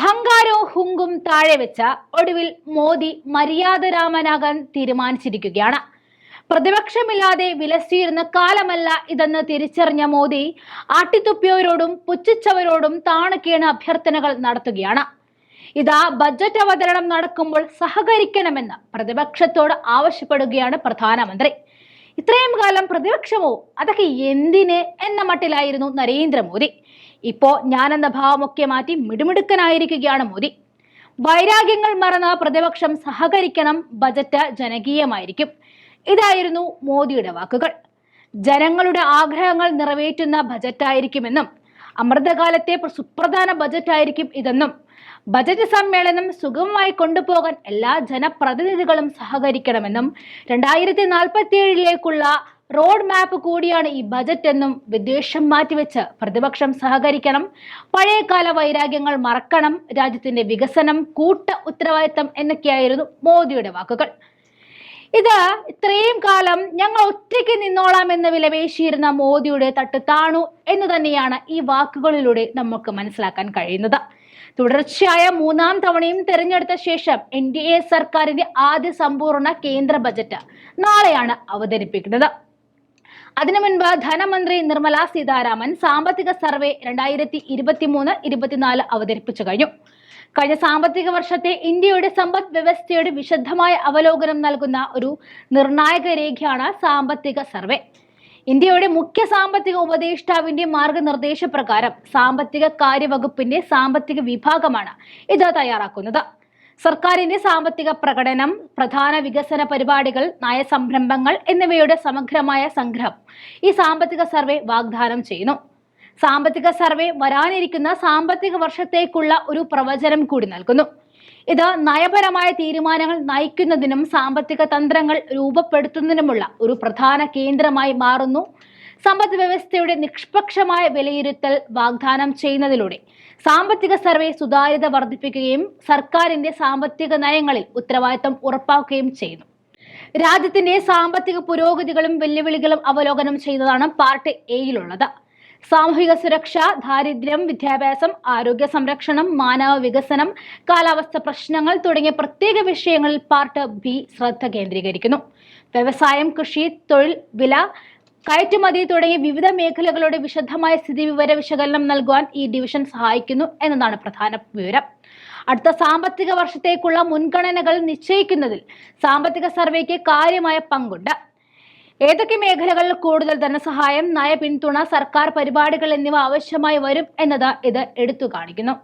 അഹങ്കാരവും ഹുങ്കും താഴെ വെച്ച ഒടുവിൽ മോദി മര്യാദരാമനാകാൻ തീരുമാനിച്ചിരിക്കുകയാണ്. പ്രതിപക്ഷമില്ലാതെ വിലസിയിരുന്ന കാലമല്ല ഇതെന്ന് തിരിച്ചറിഞ്ഞ മോദി ആട്ടിത്തുപ്പിയവരോടും പുച്ഛിച്ചവരോടും താണക്കേണ അഭ്യർത്ഥനകൾ നടത്തുകയാണ്. ഇതാ ബജറ്റ് അവതരണം നടക്കുമ്പോൾ സഹകരിക്കണമെന്ന് പ്രതിപക്ഷത്തോട് ആവശ്യപ്പെടുകയാണ് പ്രധാനമന്ത്രി. ഇത്രയും കാലം പ്രതിപക്ഷമോ? അതൊക്കെ എന്തിന് എന്ന മട്ടിലായിരുന്നു നരേന്ദ്രമോദി. ഇപ്പോ ഞാനെന്ന ഭാവമൊക്കെ മാറ്റി മിടുമിടുക്കനായിരിക്കുകയാണ് മോദി. വൈരാഗ്യങ്ങൾ മറന്ന പ്രതിപക്ഷം സഹകരിക്കണം ബജറ്റ് ജനകീയമായിരിക്കും. ഇതായിരുന്നു മോദിയുടെ വാക്കുകൾ. ജനങ്ങളുടെ ആഗ്രഹങ്ങൾ നിറവേറ്റുന്ന ബജറ്റായിരിക്കുമെന്നും അമൃതകാലത്തെ പ്ര- സുപ്രധാന ബജറ്റായിരിക്കും ഇതെന്നും ബജറ്റ് സമ്മേളനം സുഗമമായി കൊണ്ടുപോകാൻ എല്ലാ ജനപ്രതിനിധികളും സഹകരിക്കണമെന്നും രണ്ടായിരത്തി നാൽപ്പത്തി ഏഴിലേക്കുള്ള റോഡ് മാപ്പ് കൂടിയാണ് ഈ ബജറ്റ് എന്നും വിദ്വേഷം മാറ്റിവെച്ച് പ്രതിപക്ഷം സഹകരിക്കണം. പഴയകാല വൈരാഗ്യങ്ങൾ മറക്കണം. രാജ്യത്തിന്റെ വികസനം കൂട്ട ഉത്തരവാദിത്തം എന്നൊക്കെയായിരുന്നു മോദിയുടെ വാക്കുകൾ. ഇത് ഇത്രയും കാലം ഞങ്ങൾ ഒറ്റയ്ക്ക് നിന്നോളാം എന്ന് വിലപേശിയിരുന്ന മോദിയുടെ തട്ട് താണു എന്ന് തന്നെയാണ് ഈ വാക്കുകളിലൂടെ നമുക്ക് മനസ്സിലാക്കാൻ കഴിയുന്നത്. തുടർച്ചയായ മൂന്നാം തവണയും തെരഞ്ഞെടുത്ത ശേഷം എൻ ഡി എ സർക്കാരിന്റെ ആദ്യ സമ്പൂർണ കേന്ദ്ര ബജറ്റ് നാളെയാണ് അവതരിപ്പിക്കുന്നത്. അതിനു മുൻപ് ധനമന്ത്രി നിർമ്മല സീതാരാമൻ സാമ്പത്തിക സർവേ രണ്ടായിരത്തി ഇരുപത്തി മൂന്ന് ഇരുപത്തിനാല് അവതരിപ്പിച്ചു കഴിഞ്ഞു. കഴിഞ്ഞ സാമ്പത്തിക വർഷത്തെ ഇന്ത്യയുടെ സമ്പദ് വ്യവസ്ഥയുടെ വിശദമായ അവലോകനം നൽകുന്ന ഒരു നിർണായക രേഖയാണ് സാമ്പത്തിക സർവേ. ഇന്ത്യയുടെ മുഖ്യ സാമ്പത്തിക ഉപദേഷ്ടാവിന്റെ മാർഗനിർദ്ദേശ പ്രകാരം സാമ്പത്തിക കാര്യവകുപ്പിന്റെ സാമ്പത്തിക വിഭാഗമാണ് ഇത് തയ്യാറാക്കുന്നത്. സർക്കാരിന്റെ സാമ്പത്തിക പ്രകടനം പ്രധാന വികസന പരിപാടികൾ നയസംരംഭങ്ങൾ എന്നിവയുടെ സമഗ്രമായ സംഗ്രഹം ഈ സാമ്പത്തിക സർവേ വാഗ്ദാനം ചെയ്യുന്നു. സാമ്പത്തിക സർവേ വരാനിരിക്കുന്ന സാമ്പത്തിക വർഷത്തേക്കുള്ള ഒരു പ്രവചനം കൂടി നൽകുന്നു. ഇത് നയപരമായ തീരുമാനങ്ങൾ നയിക്കുന്നതിനും സാമ്പത്തിക തന്ത്രങ്ങൾ രൂപപ്പെടുത്തുന്നതിനുമുള്ള ഒരു പ്രധാന കേന്ദ്രമായി മാറുന്നു. സമ്പദ് വ്യവസ്ഥയുടെ നിഷ്പക്ഷമായ വിലയിരുത്തൽ വാഗ്ദാനം ചെയ്യുന്നതിലൂടെ സാമ്പത്തിക സർവേ സുതാര്യത വർദ്ധിപ്പിക്കുകയും സർക്കാരിന്റെ സാമ്പത്തിക നയങ്ങളിൽ ഉത്തരവാദിത്തം ഉറപ്പാക്കുകയും ചെയ്യുന്നു. രാജ്യത്തിന്റെ സാമ്പത്തിക പുരോഗതികളും വെല്ലുവിളികളും അവലോകനം ചെയ്യുന്നതാണ് പാർട്ട് എയിലുള്ളത്. സാമൂഹിക സുരക്ഷ ദാരിദ്ര്യം വിദ്യാഭ്യാസം ആരോഗ്യ സംരക്ഷണം മാനവ വികസനം കാലാവസ്ഥ പ്രശ്നങ്ങൾ തുടങ്ങിയ പ്രത്യേക വിഷയങ്ങളിൽ പാർട്ട് ബി ശ്രദ്ധ കേന്ദ്രീകരിക്കുന്നു. വ്യവസായം കൃഷി തൊഴിൽ വില കയറ്റുമതി തുടങ്ങി വിവിധ മേഖലകളുടെ വിശദമായ സ്ഥിതിവിവര വിശകലനം നൽകുവാൻ ഈ ഡിവിഷൻ സഹായിക്കുന്നു എന്നതാണ് പ്രധാന വിവരം. അടുത്ത സാമ്പത്തിക വർഷത്തേക്കുള്ള മുൻഗണനകൾ നിശ്ചയിക്കുന്നതിൽ സാമ്പത്തിക സർവേക്ക് കാര്യമായ പങ്കുണ്ട്. ഏതൊക്കെ മേഖലകളിൽ കൂടുതൽ ധനസഹായം നയ പിന്തുണ സർക്കാർ പരിപാടികൾ എന്നിവ ആവശ്യമായി വരും എന്നത് ഇത് എടുത്തു കാണിക്കുന്നു.